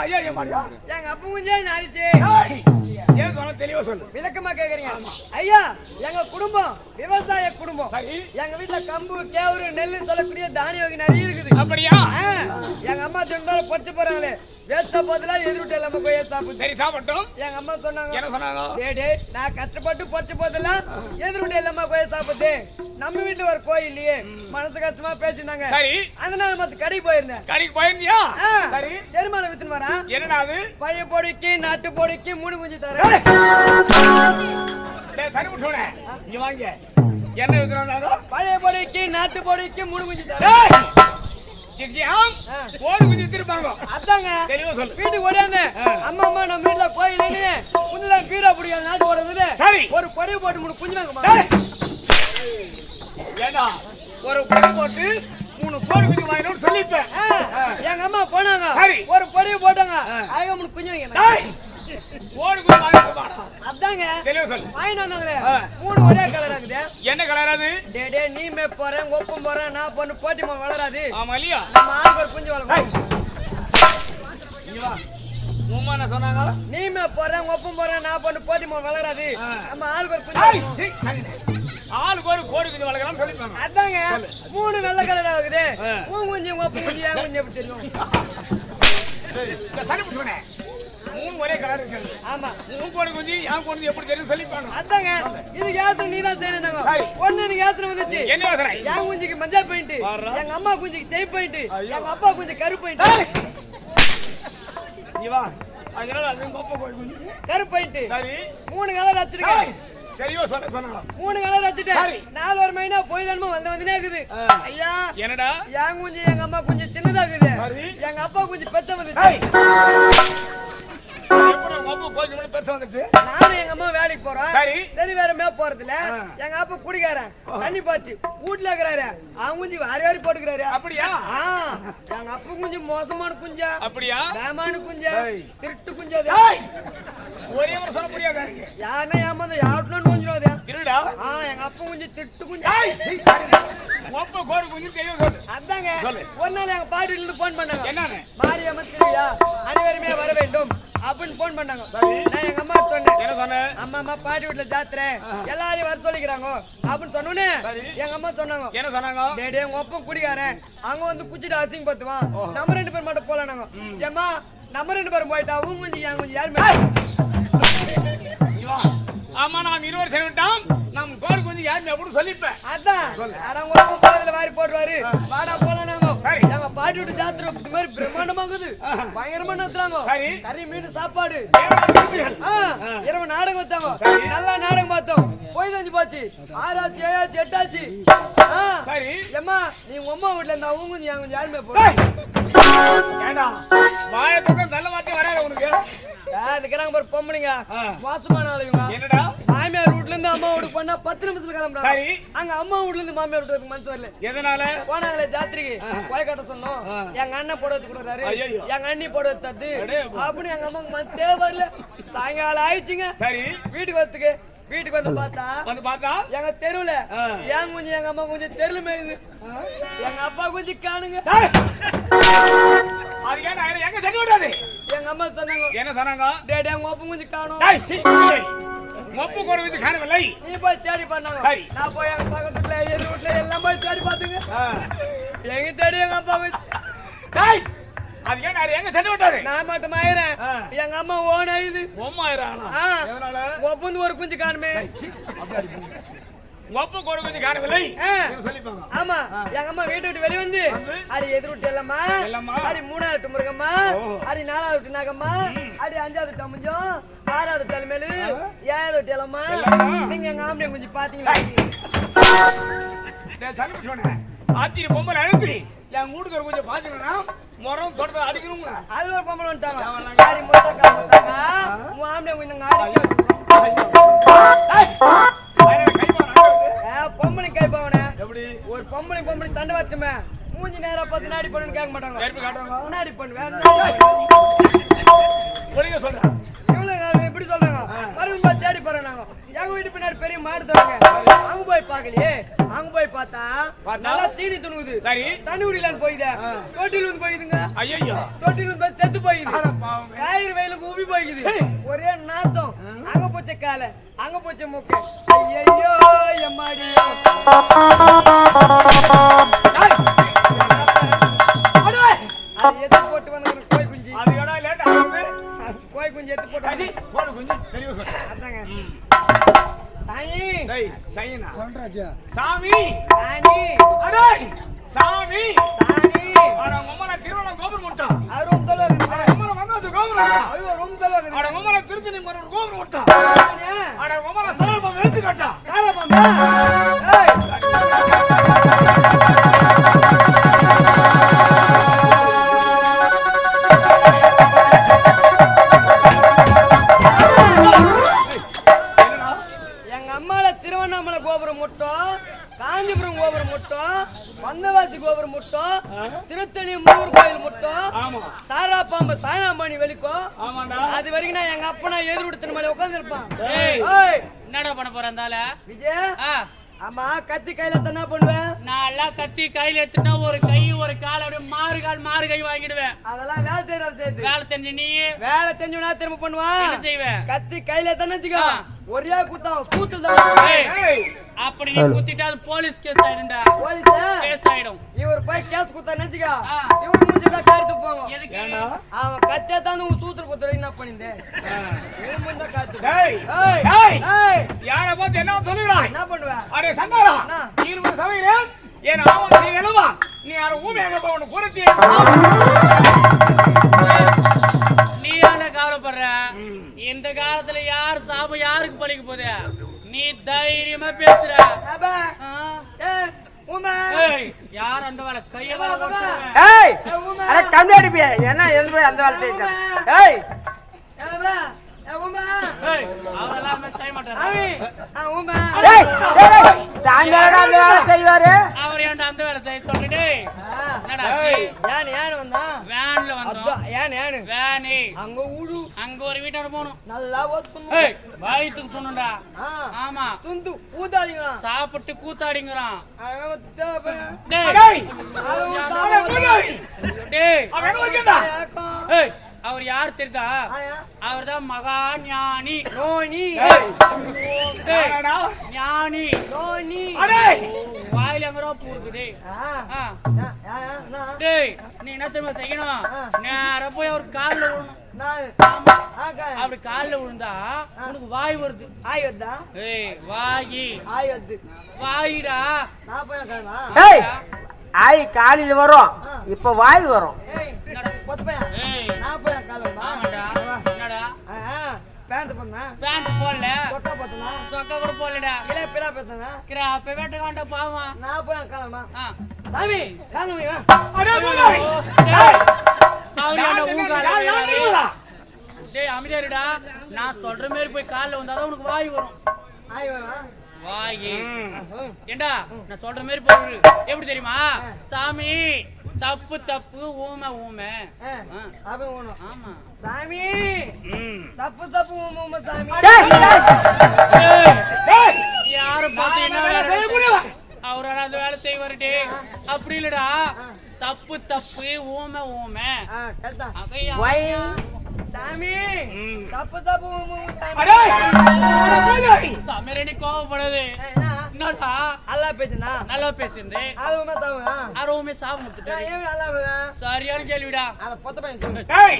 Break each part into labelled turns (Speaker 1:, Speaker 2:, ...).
Speaker 1: ஐயா ஐயா மாடியா எங்க அப்பவும் ஜெயின் ஆயிடுச்சு தெளிவா சொல்லு?
Speaker 2: விளக்கமா கேக்குறீங்க. ஐயா எங்க குடும்பம் விவசாய குடும்பம். எங்க வீட்டுல கம்பு கேவுரு நெல்லு சொல்லக்கூடிய தானிய வகை நிறைய இருக்குது.
Speaker 1: அப்படியா?
Speaker 2: எங்க அம்மா சொன்னாலும் படிச்சு போறாங்களே. வேஸ்டா போதுல எதிர்விட்டு இல்லாம போய் சாப்பிட்டு
Speaker 1: சரி சாப்பிட்டோம்
Speaker 2: எங்க அம்மா சொன்னாங்க.
Speaker 1: என்ன சொன்னாங்க?
Speaker 2: நான் கஷ்டப்பட்டு படிச்சு போதெல்லாம் எதிர்விட்டு இல்லாம போய் சாப்பிட்டு நம்ம வீட்டுல ஒரு இல்லையே. மனசு கஷ்டமா பேசினாங்க
Speaker 1: சரி.
Speaker 2: அதனால மத்த கடைக்கு போயிருந்தேன்.
Speaker 1: கடைக்கு போயிருந்தியா? சரி.
Speaker 2: எருமாலை வித்துன்னு வரேன்.
Speaker 1: என்னடா அது?
Speaker 2: பழைய பொடிக்கு நாட்டு பொடிக்கு மூணு குஞ்சு
Speaker 1: சரி விட்டுவனே நீ வாங்க. என்ன வித்துறாங்க
Speaker 2: பழைய பொடிக்கு நாட்டு பொடிக்கு மூணு குஞ்சு.
Speaker 1: ஓடு கொஞ்சம் வித்திருப்பாங்க
Speaker 2: அதாங்க.
Speaker 1: தெளிவா சொல்லு.
Speaker 2: வீட்டுக்கு ஓடியாந்து அம்மா அம்மா நம்ம வீட்டுல கோயில் குஞ்சுதான் பீரா பிடிக்காது நாட்டு ஓடுறது
Speaker 1: சரி.
Speaker 2: ஒரு படி போட்டு மூணு குஞ்சு வாங்கம்மா.
Speaker 1: ஏண்டா? ஒரு படி போட்டு மூணு கோடு குஞ்சு வாங்கணும்னு சொல்லிப்பேன்
Speaker 2: எங்க அம்மா போனாங்க. ஒரு படி போட்டாங்க. அழகா மூணு குஞ்சு வாங்க
Speaker 1: டேய். ஓடு வாடா.
Speaker 2: அதாங்க.
Speaker 1: தெளிவா சொல்லு.
Speaker 2: மூணு ஒரே கலர் ஆகுது.
Speaker 1: என்ன கலர் அது?
Speaker 2: டே டே நீ மே போறேன் ஒப்பம் போறேன் நான் பொண்ணு போட்டி மா வளராது.
Speaker 1: ஆமா இல்லையா?
Speaker 2: நம்ம ஆளுக்கு ஒரு குஞ்சு வளர்க்கணும்.
Speaker 1: இங்க வா. சொன்னாங்க?
Speaker 2: நீ மே போறேன் ஒப்பம் போறேன் நான் பொண்ணு போட்டி மா வளராது. நம்ம ஆளுக்கு ஒரு குஞ்சு.
Speaker 1: ஆளுக்கு ஒரு கோடு குஞ்சு சொல்லிருப்பாங்க
Speaker 2: அதாங்க. மூணு வெள்ளை கலர் ஆகுது. உன் குஞ்சு ஒப்பம் குஞ்சு என் குஞ்சு எப்படி தெரியும்?
Speaker 1: சரி முடிச்சுனே மூணு ஒரே கலர் இருக்குது
Speaker 2: ஆமா.
Speaker 1: உன் கோடு குஞ்சு என் கோடு எப்படி தெரியும் சொல்லிப்பாங்க
Speaker 2: அதாங்க. இதுக்கு யாத்திரை நீ தான் செய்யணும்
Speaker 1: சரி.
Speaker 2: ஒண்ணு எனக்கு யாத்திரை வந்துச்சு.
Speaker 1: என்ன
Speaker 2: என் குஞ்சுக்கு மஞ்சள் பெயிண்ட். எங்க அம்மா குஞ்சுக்கு செய் பெயிண்ட் எங்க அப்பா குஞ்சு கரு பெயிண்ட்
Speaker 1: டேய். நீ வா. அதனால அது உங்க அப்பா கோடு குஞ்சு.
Speaker 2: கரு பெயிண்ட்
Speaker 1: சரி.
Speaker 2: மூணு கலர் வச்சிருக்கேன்
Speaker 1: சொல்ல
Speaker 2: மூணு கலர் வச்சுட்டேன். நாலு ஒரு மைனா போய் தானமா வந்து வந்துனே இருக்குது. ஐயா.
Speaker 1: என்னடா?
Speaker 2: என் குஞ்சு எங்க அம்மா குஞ்சு சின்னதாகுது
Speaker 1: சரி.
Speaker 2: எங்க அப்பா குஞ்சு பெச்ச வந்துச்சு
Speaker 1: கோடு பெருசா வந்துச்சு
Speaker 2: நானும் எங்க அம்மா வேலைக்கு போறோம்.
Speaker 1: சரி.
Speaker 2: சரி வேற மேப் போறதுல
Speaker 1: ஆ.
Speaker 2: எங்க அப்பா குடிக்காரன் தண்ணி பாய்ச்சி. வீட்டுல இருக்கிறாரு. அவன் குஞ்சு வாரி வாரி போட்டுக்கிறாரு.
Speaker 1: அப்படியா?
Speaker 2: எங்க அப்பா குஞ்சு மோசமான குஞ்சா.
Speaker 1: அப்படியா?
Speaker 2: பேமான குஞ்சா. திருட்டு குஞ்சா.
Speaker 1: ஒரே ஒரு சொல்ல முடியாது.
Speaker 2: யாருன்னா ஏமாந்த யாருன்னு கொஞ்சம் அது
Speaker 1: திருடா?
Speaker 2: ஆ எங்க அப்பா குஞ்சு திருட்டு குஞ்சு.
Speaker 1: டேய், சீ, சரிண்ணே. உங்க அப்பா கோடு குஞ்சு தெளிவா சொல்லு
Speaker 2: அதாங்க. ஒரு நாள் எங்க பாட்டில இருந்து போன் பண்ணாங்க.
Speaker 1: என்னன்னு?
Speaker 2: மாரியம்மன் திருவிழா. அனைவருமே வர வேண்டும் அப்படின்னு போன் பண்ணாங்க. நான் எங்க அம்மா சொன்னேன்.
Speaker 1: என்ன சொன்ன?
Speaker 2: அம்மா அம்மா பாட்டி வீட்டுல ஜாத்திரை. எல்லாரையும் வர சொல்லிக்கிறாங்க. அப்படின்னு சொன்னோன்னே. எங்க அம்மா சொன்னாங்க.
Speaker 1: என்ன சொன்னாங்க?
Speaker 2: டேய், உங்க ஒப்பம் குடிக்காரன் அங்க வந்து குச்சிட்டு அசிங்க நம்ம ரெண்டு பேர் மட்டும் போலாம் நாங்க நம்ம ரெண்டு பேரும் போயிட்டா உங்க குஞ்சு என் குஞ்சு யாருமே.
Speaker 1: ஆமா நாம் இருவர் சேர்ந்துட்டோம் நம் கோடு குஞ்சு யாருமே அப்படின்னு சொல்லிப்பேன்.
Speaker 2: அதான். அட உங்க ஒப்பம் போறதுல வாரி போடுவாரு வாடா போலாம் நாங்க
Speaker 1: சரி.
Speaker 2: எங்க பாட்டி வீட்டு ஜாத்திரை இது மாதிரி பிரம்மாண்டமாகுது. பயங்கரமா நடத்துறாங்க.
Speaker 1: சரி.
Speaker 2: கறி மீன் சாப்பாடு. இரவு நாடகம் வச்சாங்க நல்லா நாடகம் பார்த்தோம். போய் தஞ்சு போச்சு. ஆறாச்சு ஏழாச்சு எட்டாச்சு.
Speaker 1: சரி.
Speaker 2: ஏம்மா நீ உங்க அம்மா வீட்டுல இருந்தா உங்க குஞ்சு என் குஞ்சு யாருமே. போடுறேன்
Speaker 1: ஏண்டா? நல்ல வார்த்தை வராது உனக்கு.
Speaker 2: இருக்கிறாங்க பாரு பொம்பளைங்க.
Speaker 1: ஆ.
Speaker 2: மோசமான ஆளுங்க.
Speaker 1: என்னடா?
Speaker 2: மாமியார் வீட்ல இருந்து அம்மா வீட்டுக்கு போனா பத்து நிமிஷத்துல கிளம்புறாங்க.
Speaker 1: சரி.
Speaker 2: அங்க அம்மா வீட்ல இருந்து மாமியார் வீட்டுக்கு மனசு வரல.
Speaker 1: எதனால?
Speaker 2: போனாங்களே ஜாத்திரைக்கு. கொலை கட்ட சொன்னோம். எங்க அண்ணன் போட வச்சு கொடுக்குறாரு. எங்க அண்ணி போட
Speaker 1: அப்பா.
Speaker 2: அப்படின்னு எங்க அம்மாக்கு மனசே வரல. சாயங்காலம் ஆயிடுச்சுங்க.
Speaker 1: சரி.
Speaker 2: வீட்டுக்கு வரத்துக்கு வீட்டுக்கு வந்து பார்த்தா
Speaker 1: வந்து பார்த்தா?
Speaker 2: எங்க தெருவுல. என் குஞ்சு எங்க அம்மா குஞ்சு தெருல மேயுது. எங்க அப்பா குஞ்சு காணுங்க.
Speaker 1: அது இது எங்க தண்ணி விடாது
Speaker 2: எங்க அம்மா சொன்னாங்க
Speaker 1: என்ன சொன்னாங்க?
Speaker 2: டேய் டேய் உங்க அப்பா குஞ்சு காணும்.
Speaker 1: மொப்பு கோடு குஞ்சு காணவில்லை.
Speaker 2: நீ போய் தேடி பண்ணாங்க
Speaker 1: சரி.
Speaker 2: நான் போய் எங்க பக்கத்து வீட்டுல எதிர் வீட்டுல எல்லாம் போய் தேடி பாத்துங்க
Speaker 1: ஆ.
Speaker 2: எங்க தேடி எங்க அப்பா குஞ்சு
Speaker 1: டேய். அது ஏன்டா இது எங்க தண்ணி விடாது
Speaker 2: நான் மட்டும் ஆயிரேன். எங்க அம்மா ஓன் ஆயுது
Speaker 1: ஒம்மாயிரம்
Speaker 2: ஆ.
Speaker 1: எதனால?
Speaker 2: ஒப்பந்து ஒரு குஞ்சு காணுமே.
Speaker 1: மொப்பு கோடு குஞ்சு காணவில்லை.
Speaker 2: ஆ.
Speaker 1: இது சொல்லிப்பாங்க.
Speaker 2: ஆமா. எங்க அம்மா வீட்டை விட்டு வெளிய வந்து? அடி எதிர் விட்டு இல்லம்மா. அடி மூணாவது முருகம்மா.
Speaker 1: ஓ.
Speaker 2: அடி நாலாவது விட்டு நாகம்மா. அடி அஞ்சாவது டமுஞ்சம் ஆறாவது தலைமேலு ஏழாவது விட்டு இல்லம்மா. நீங்க எங்க ஆம்பளை குஞ்சு பாத்தீங்களா?
Speaker 1: ஆத்திரி பொம்பளை அழுத்தி என் வீட்டுக்கு கொஞ்சம் பாத்துக்கணும்னா முறம் தொடர்ந்து அடிக்கணுங்களா
Speaker 2: ஒரு பொம்பளை வந்துட்டாங்க. ஆடி முத்தாக்கா உன் ஆம்பளை ஆடி பொம்பளை கை பாவனே
Speaker 1: எப்படி?
Speaker 2: ஒரு பொம்பளை பொம்பளை சண்டை வச்சுமே. மூஞ்சி நேரா பார்த்து நாடி பண்ணுன்னு கேட்க மாட்டாங்க. முன்னாடி பண்ணுவேன்
Speaker 1: ஒளிங்க சொல்றேன்
Speaker 2: இவ்வளவு நேரம் எப்படி சொல்றாங்க. மறுபடியும் தேடி போறோம் நாங்க. எங்க வீட்டு பின்னாடி பெரிய மாடு தோணுங்க. அங்க போய் பாக்கலையே அங்க போய் பார்த்தா? நல்லா தீனி துணுகுது.
Speaker 1: சரி.
Speaker 2: தண்ணி குடிக்கலான்னு போயுதே. தொட்டில வந்து போயுதுங்க.
Speaker 1: ஐயோ
Speaker 2: தொட்டில வந்து போய் செத்து போயுது. காய்கறி வயலுக்கு உபி
Speaker 1: சரி.
Speaker 2: ஒரே நாத்தம். அங்க போச்சு கால அங்க போச்சு மூக்கு. ஐயோ எம்மாடியோ சாமி!
Speaker 1: சாமி! திருவண்ணம் கோபுரம் முட்டான்
Speaker 3: ஒரு கால் அப்படியே மாறு கால் மாறு கை வாங்கிடுவேன்.
Speaker 2: அதெல்லாம் வேலை செய்யற சேர்த்து.
Speaker 3: வேலை தெரிஞ்சு நீ
Speaker 2: வேலை தெரிஞ்சுனா திரும்ப பண்ணுவான்
Speaker 3: என்ன செய்வ?
Speaker 2: கத்தி கையில தானே வச்சுக்கோ. ஒரே குத்தம் கூத்துல தான்.
Speaker 3: அப்படி நீ குத்திட்டா அது போலீஸ் கேஸ் ஆயிடும்டா.
Speaker 2: போலீஸ்?
Speaker 3: கேஸ் ஆயிடும்.
Speaker 2: இவர் போய் கேஸ் குத்தா நினைச்சுக்கோ. இவர் முடிஞ்சா காரித்து போங்க
Speaker 3: எதுக்கு?
Speaker 1: ஏண்டா
Speaker 2: அவன் கத்தியா தான் உன் சூத்திர குத்துற என்ன பண்ணிருந்தேன் முடிஞ்சா காத்து. ஏய்
Speaker 1: டேய்.
Speaker 2: ஏய்.
Speaker 1: யார பார்த்து என்ன சொல்லுகிறாய்?
Speaker 2: என்ன பண்ணுவ?
Speaker 1: அடே சண்டாரா. இருபது சமைக்கிறேன் ஏன் ஆவணம் நீ எழுவா நீ யார ஊமே எங்க போவனு குறைத்தி
Speaker 3: நீ என்ன கவலைப்படுற? இந்த காலத்துல யார் சாப யாருக்கு பழிக்க போகுது? நீ தைரியமா பேசுற. யார் அந்த வேலை? கையை
Speaker 4: அடிப்பிய என்ன எந்த போய் அந்த வேலை செய்ய ஏய் சாயங்காலம் அந்த வேலை செய்வாரு.
Speaker 3: ஏன்டா அந்த வேலை செய்ய சொல்றே
Speaker 2: ஆ,
Speaker 3: என்னடா
Speaker 1: ஏய்.
Speaker 2: யான் யான் வந்தா
Speaker 3: வேன்ல வந்தோம்.
Speaker 2: யான் யான்?
Speaker 3: வேனு.
Speaker 2: அங்க ஊடு
Speaker 3: அங்க ஒரு
Speaker 2: நல்லா ஓத்துணும்
Speaker 3: ஏய் வயிற்றுக்கு துணுண்டா?
Speaker 2: ஆ.
Speaker 3: ஆமா.
Speaker 2: துந்து ஊதாதீங்களா
Speaker 3: சாப்பிட்டு
Speaker 2: தேவை
Speaker 3: டேய்.
Speaker 2: அவன்.
Speaker 3: ஏய். அவர் யார் தெரியுதா?
Speaker 2: ஆயா.
Speaker 3: அவர்தான் மகா ஞானி.
Speaker 2: நோனி
Speaker 3: ஞானி.
Speaker 2: நோனி
Speaker 1: அடே.
Speaker 3: வாயில எங்கரோ பூருக்கு டேய்
Speaker 2: ஆ.
Speaker 3: ஆ,
Speaker 2: ஆ, ஆ, நான்
Speaker 3: டேய் நீ என்ன தெரியுமா செய்யணும். நேரா போய் அவர் கால்ல விழணும்.
Speaker 2: நான்
Speaker 3: ஆமா
Speaker 2: ஆகா.
Speaker 3: அப்படி கால்ல விழுந்தா உனக்கு வாய் வருது.
Speaker 2: ஆயோத்தா
Speaker 3: ஏய் வாயி.
Speaker 2: ஆயோத்து
Speaker 3: வாயிடா.
Speaker 2: நான் போய்
Speaker 4: ஆய் காலையில வரும். இப்ப வாய் வரும்.
Speaker 2: ஏய் பொத்து பையன்
Speaker 3: ஏய்.
Speaker 2: நான் போய் காலம்பா
Speaker 3: ஆமாடா என்னடா?
Speaker 2: பேண்ட் பண்ணா
Speaker 3: பேண்ட் போடல.
Speaker 2: சொக்கா பார்த்தனா
Speaker 3: சொக்கா கூட போடலடா.
Speaker 2: இலே பிலா பார்த்தனா
Speaker 3: கிரா அப்ப வேட்ட காண்ட பாவம்
Speaker 2: நான் போய் காலம்பா
Speaker 3: ஆ.
Speaker 2: சாமி காலம்பி வா
Speaker 1: அடே
Speaker 3: வேறாரு?
Speaker 1: நிறுவலா
Speaker 3: டேய் அமைதியாருடா நான் சொல்ற மாதிரி போய் கால்ல வந்தாதான் உனக்கு வாய் வரும்.
Speaker 2: ஆய் வா
Speaker 3: வாயி. ஏண்டா? நான் சொல்ற மாதிரி போடு. எப்படி தெரியுமா? சாமி தப்பு தப்பு ஊமை ஊமை. ஆமா.
Speaker 2: சாமி. தப்பு தப்பு உம் உம் சாமி.
Speaker 3: யார
Speaker 1: முடியல
Speaker 3: அவரால அந்த வேலை செய்வாரு டேய் அப்படி இல்லடா. தப்பு தப்பு ஊமை ஊமை.
Speaker 2: சாமி. தப்பு தப்பு உம் உம் சாமி.
Speaker 1: அடே! அடே மூதாய்
Speaker 3: சமையலடி கோவப்படுது என்னடா?
Speaker 2: அல்லா பேசுனா?
Speaker 3: நல்லா பேசிருந்து
Speaker 2: அது உண்மை தவங்க
Speaker 3: அறவுமே சாவு முத்துட்டு.
Speaker 2: ஏன் அல்லா பேசுனா
Speaker 3: சரியான கேள்விடா.
Speaker 2: அத பொத்த பையன் சொல்லு.
Speaker 1: டேய்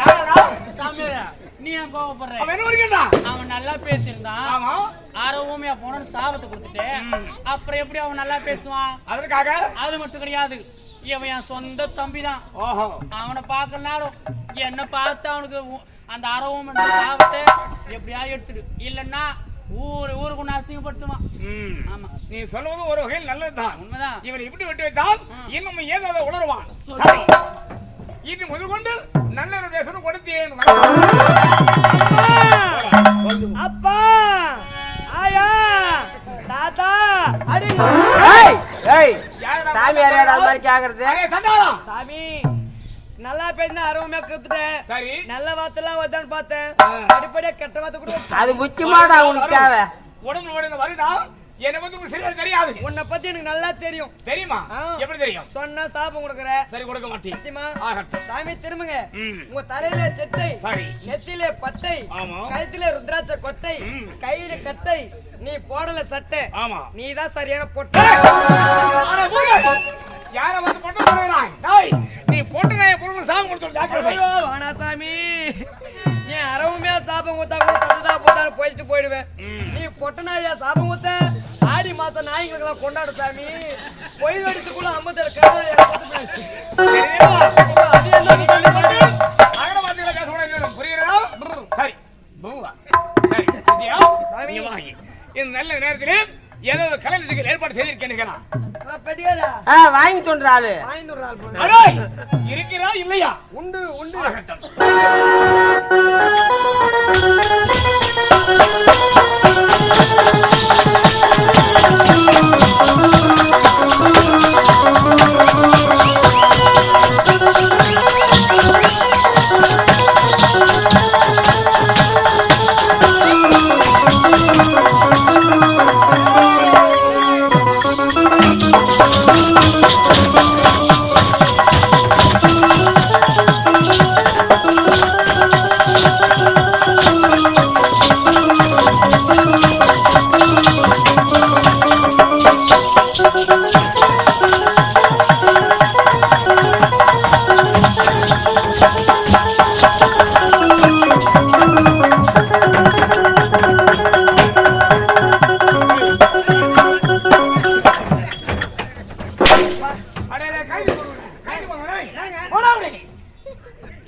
Speaker 1: யாரடா
Speaker 3: சாமியாரா நீ ஏன் கோவப்படுற?
Speaker 1: அவன் என்ன வைக்கண்டா
Speaker 3: அவன் நல்லா பேசியிருந்தான்.
Speaker 1: ஆமா.
Speaker 3: அறவுமே போனோன்னு சாபத்தை கொடுத்துட்டு அப்புறம் எப்படி அவன் நல்லா பேசுவான்?
Speaker 1: அதற்காக?
Speaker 3: அது மட்டும் கிடையாது. இவன் என் சொந்த தம்பி தான்
Speaker 1: ஓஹோ
Speaker 3: அவனை பார்க்கலனாலும் என்ன பார்த்து அவனுக்கு அந்த அரவும் அந்த சாபத்தை எப்படியா எடுத்துடு. இல்லைன்னா ஊரு ஊருக்கு ஒன்று அசிங்கப்படுத்துவான்.
Speaker 1: ம்.
Speaker 3: ஆமா.
Speaker 1: நீ சொல்வது ஒரு வகையில் நல்லதுதான்.
Speaker 3: உண்மைதான்.
Speaker 1: இவன் இப்படி விட்டு வைத்தால் இன்னும் ஏதோ அதை உணர்வான் இது முதல் கொண்டு நல்ல பேசணும் கொடுத்தேன்.
Speaker 2: அப்பா! ஆயா! தாத்தா! அடி
Speaker 4: ஏய் ஏய்! சாமி யாரையாடா அது மாதிரி கேக்குறது?
Speaker 2: சாமி நல்லா பேசினா அருவமே கத்துட்டேன்
Speaker 1: சரி.
Speaker 2: நல்ல வார்த்தைலாம் வருதான்னு பார்த்தேன். அடிப்படையா கெட்ட வார்த்தை கூட.
Speaker 4: அது முக்கியமாடா உனக்கு தேவை.
Speaker 1: உடம்பு உடனே வருடா என்னை பத்தி உங்களுக்கு சரியா தெரியாது.
Speaker 2: உன்னை பத்தி எனக்கு நல்லா தெரியும்.
Speaker 1: தெரியுமா. எப்படி தெரியும்?
Speaker 2: சொன்னா சாபம் கொடுக்குற.
Speaker 1: சரி கொடுக்க மாட்டேன்.
Speaker 2: சத்தியமா?
Speaker 1: ஆகட்டும்.
Speaker 2: சாமி திரும்புங்க. உங்க தலையில செட்டை
Speaker 1: சரி.
Speaker 2: நெத்தியில பட்டை
Speaker 1: ஆமா.
Speaker 2: கழுத்தில ருத்ராட்ச கொட்டை. கையில கட்டை நீ போடல சட்டை.
Speaker 1: ஆமா.
Speaker 2: நீ தான் சரியான பொட்டை.
Speaker 1: யார வந்து பொட்டை போடுகிறாய்? டேய் நீ பொட்டை நாய பொருள் சாமி கொடுத்து ஜாக்கிரதை.
Speaker 2: ஐயோ வேணா சாமி நீ அரவுமையா சாபம் ஊத்தா கூட தத்துதா போத்தான்னு போயிட்டு போயிடுவேன். நீ பொட்ட நாயா சாபம் ஊத்த ஆடி மாசம் நாய்களுக்கெல்லாம் கொண்டாடு சாமி. பொய் வெடிச்சுக்குள்ள ஐம்பத்தேழு கிழமை
Speaker 1: செய்திருக்கேன்
Speaker 5: வாங்கி தோன்றாளு
Speaker 2: வாங்கி விடுறாள் போல.
Speaker 1: அடேய், இருக்கிறா இல்லையா?
Speaker 2: உண்டு உண்டு.
Speaker 1: ஆகட்டும்.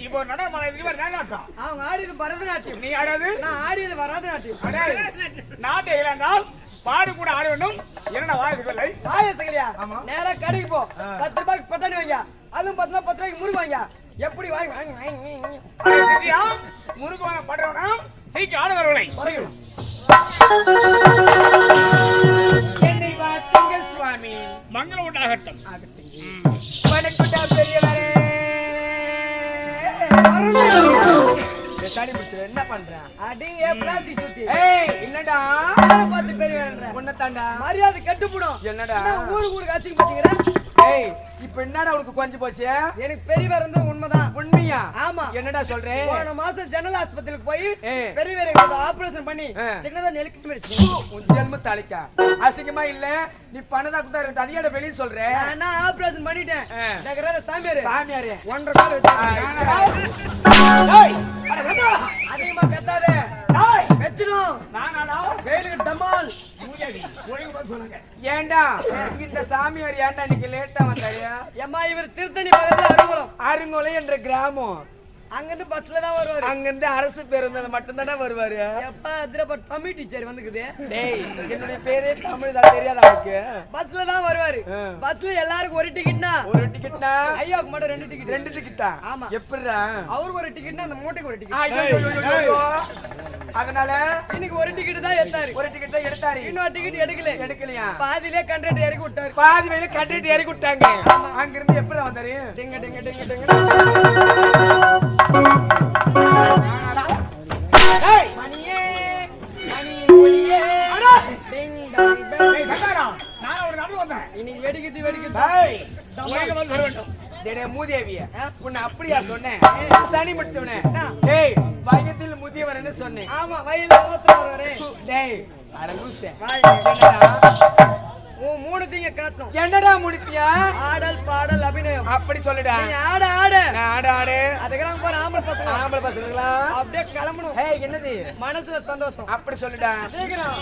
Speaker 1: இப்போ நடனமான இதுக்கு பேர் நேராட்டம்.
Speaker 2: அவங்க ஆடியது பரதநாட்டியம்.
Speaker 1: நீ ஆடாது.
Speaker 2: நான் ஆடியது பரதநாட்டியம்.
Speaker 1: அடே, நாட்டை இழந்தால் பாடு கூட ஆட வேண்டும். என்னடா வாயதுக்கு இல்லை?
Speaker 2: வாய சகலியா நேரா கடைக்கு போ. பத்து ரூபாய்க்கு பட்டாணி வாங்க. அதுவும் பத்து ரூபா பத்து ரூபாய்க்கு முருகு வாங்க. எப்படி வாங்கி வாங்கி வாங்கி வாங்கி, வாங்கி
Speaker 1: படுறவனா? சீக்கிரம் ஆட வரவில்லை
Speaker 2: குறையும்.
Speaker 6: என்னை வாருங்கள் சுவாமி.
Speaker 1: மங்களம் உண்டாகட்டும்
Speaker 6: பெரியவரே
Speaker 5: சளி பிடிச்சது என்ன பண்றேன்
Speaker 2: ஏன் பிளாஸ்டிக் சுத்தி
Speaker 5: ஏய் என்னடா?
Speaker 2: யாரை பார்த்து பெரிய வேறன்ற?
Speaker 5: உன்னதாண்டா
Speaker 2: மரியாதை கட்டுப்படும்
Speaker 5: என்னடா?
Speaker 2: ஊருக்கு ஊருக்கு ஆச்சுக்கு பாத்தீங்கன்னா
Speaker 5: ஏய் இப்ப என்னடா உனக்கு கொஞ்சம் போச்சு?
Speaker 2: எனக்கு பெரிய வேற இருந்தது உண்மைதான்.
Speaker 5: உண்மையா?
Speaker 2: ஆமா.
Speaker 5: என்னடா சொல்றேன்
Speaker 2: போன மாசம் ஜெனரல் ஆஸ்பத்திரிக்கு போய்
Speaker 5: ஏ.
Speaker 2: பெரிய வேற ஆபரேஷன் பண்ணி. சின்னதா நெலுக்கிட்டு போயிடுச்சு
Speaker 5: உன் ஜென்ம தாளிக்கா. அசிங்கமா இல்ல? நீ பணதா குத்தா இருக்கு அதிகாட வெளிய சொல்ற.
Speaker 2: நான் ஆபரேஷன் பண்ணிட்டேன்?
Speaker 5: ஆ.
Speaker 2: டகராத சாமியாரு.
Speaker 5: சாமியாரே.
Speaker 2: ஒன்றரை கால் வச்சு. அதிகமா கத்தாதே. வச்சிடும்? வெயிலுக்கு டமால்.
Speaker 5: ஏன்டா இந்த சாமியார் ஏன்டா இன்னைக்கு லேட்டா வந்தாரு?
Speaker 2: ஏம்மா இவர் திருத்தணி பக்கத்துல அருங்குளம்
Speaker 5: அருங்கொலை என்ற கிராமம்.
Speaker 2: அங்கிருந்து பஸ்ல தான் வருவாரு.
Speaker 5: அங்கிருந்து அரசு பேருந்துல மட்டும்தானே வருவாரு.
Speaker 2: எப்ப அதிரப்ப தமிழ் டீச்சர் வந்துக்குது.
Speaker 5: டேய் என்னுடைய பேரே தமிழ் தான் தெரியாதா உனக்கு?
Speaker 2: பஸ்ல தான் வருவாரு. பஸ்ல எல்லாருக்கும் ஒரு டிக்கெட்னா
Speaker 5: ஒரு டிக்கெட்னா
Speaker 2: ஐயாவுக்கு மட்டும் ரெண்டு டிக்கெட்
Speaker 5: ரெண்டு டிக்கெட்டா
Speaker 2: ஆமா.
Speaker 5: எப்படிடா?
Speaker 2: அவருக்கு ஒரு டிக்கெட்னா அந்த மூட்டைக்கு ஒரு டிக்கெட்.
Speaker 5: அதனால
Speaker 2: இன்னைக்கு ஒரு டிக்கெட் தான் எடுத்தாரு.
Speaker 5: ஒரு டிக்கெட் தான் எடுத்தாரு.
Speaker 2: இன்னொரு டிக்கெட் எடுக்கல.
Speaker 5: எடுக்கலையா?
Speaker 2: பாதியிலே கண்டக்டர் இறக்கி விட்டாரு
Speaker 5: பாதி வழியில கட்டிட்டு இறக்கி விட்டாங்க அங்கிருந்து எப்படி வந்தாரு?
Speaker 2: டிங்க டிங்க டிங்க டிங்க.
Speaker 1: டேய்,
Speaker 2: மணியே டிங் டாங் பெல்.
Speaker 1: சண்டாடா, நான் ஒரு நடந்து வந்தேன்.
Speaker 2: இன்னைக்கு வெடிக்குது வெடிக்குது.
Speaker 1: டேய், பதில் சொல்ல வேண்டும்.
Speaker 5: டேய், மூதேவிய உன்னை அப்படியா சொன்னேன்? சனி முடிச்சவனே. சொன்னேன்.
Speaker 2: ஆமா வயல்ல மூத்திரம் வருவாரு
Speaker 5: டேய் அட லூசே. என்னடா
Speaker 2: உன் மூணு தீங்க காட்டணும்.
Speaker 5: என்னடா
Speaker 2: ஆடல் பாடல் அபிநயம்.
Speaker 5: அப்படி சொல்லுடா.
Speaker 2: நீ ஆட ஆட.
Speaker 5: நான் ஆடு ஆடு.
Speaker 2: அதுக்கெல்லாம் ஆம்பளை பசங்க.
Speaker 5: ஆம்பளை பசங்களா?
Speaker 2: அப்படியே கிளம்பணும்.
Speaker 5: ஏய் என்னது?
Speaker 2: மனசுல சந்தோஷம்.
Speaker 5: அப்படி சொல்லுடா.
Speaker 2: சீக்கிரம்.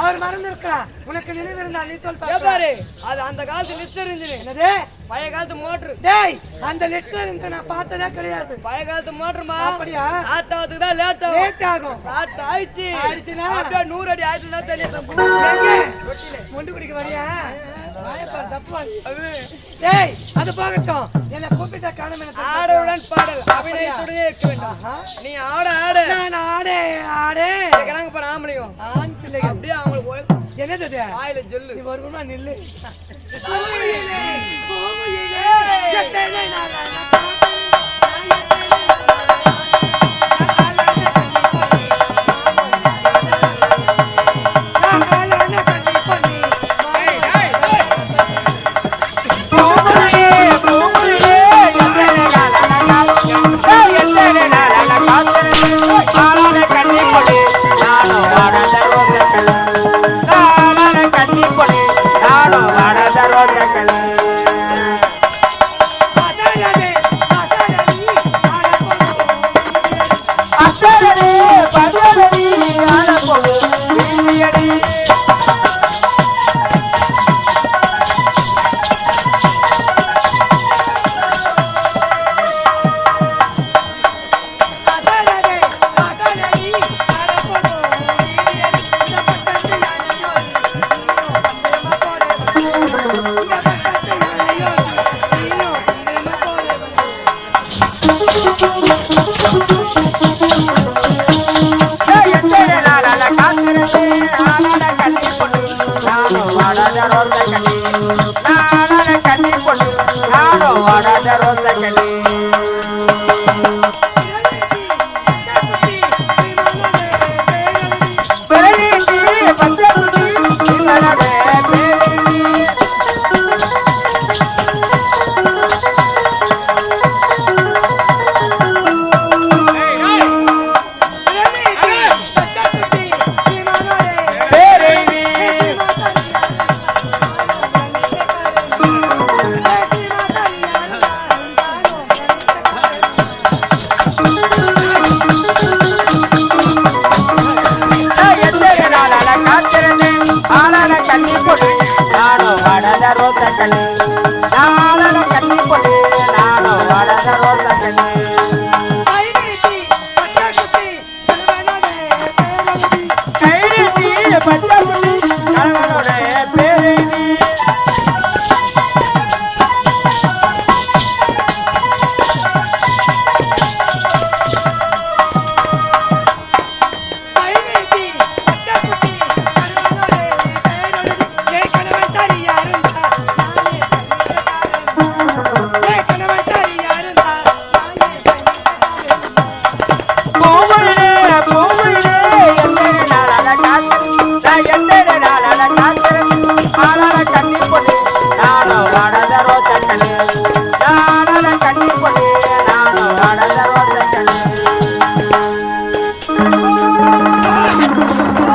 Speaker 2: அவர்
Speaker 4: மறந்து இருக்கா உனக்கு நினைவு இருந்தா நீ சொல்.
Speaker 2: பாரு அது அந்த காலத்து லிஸ்டர் இன்ஜின்
Speaker 4: என்னது?
Speaker 2: பழைய காலத்து மோட்டர்
Speaker 4: டேய் அந்த லெட்டர் இங்க நான் பார்த்ததே கிடையாது.
Speaker 2: பழைய காலத்து மோட்டர்மா
Speaker 4: அப்படியா?
Speaker 2: ஸ்டார்ட் ஆகிறதுக்கு தான் லேட் ஆகும்.
Speaker 4: லேட் ஆகும்.
Speaker 2: ஸ்டார்ட் ஆயிடுச்சு.
Speaker 4: ஆயிடுச்சுன்னா?
Speaker 2: அப்படியே நூறு அடி தம்பு.
Speaker 4: எங்க? முண்டு குடிக்க வரியா? டேய் அது போகட்டும். என்ன கூப்பிட்டா காணும்
Speaker 2: ஆடவுடன் பாடல். அபிநயத்துடனே இருக்க வேண்டும். நீ ஆட ஆட.
Speaker 4: நான் ஆடே ஆடே.
Speaker 2: கேக்குறாங்க பாரு ஆம்பளையும்
Speaker 4: ஆண் பிள்ளைகள்.
Speaker 2: அப்படியே அவங்களுக்கு
Speaker 4: என்னது அது?
Speaker 2: வாயில சொல்லு
Speaker 4: நீ வருவமா நில்லு. பூங்குயிலே,
Speaker 2: আরে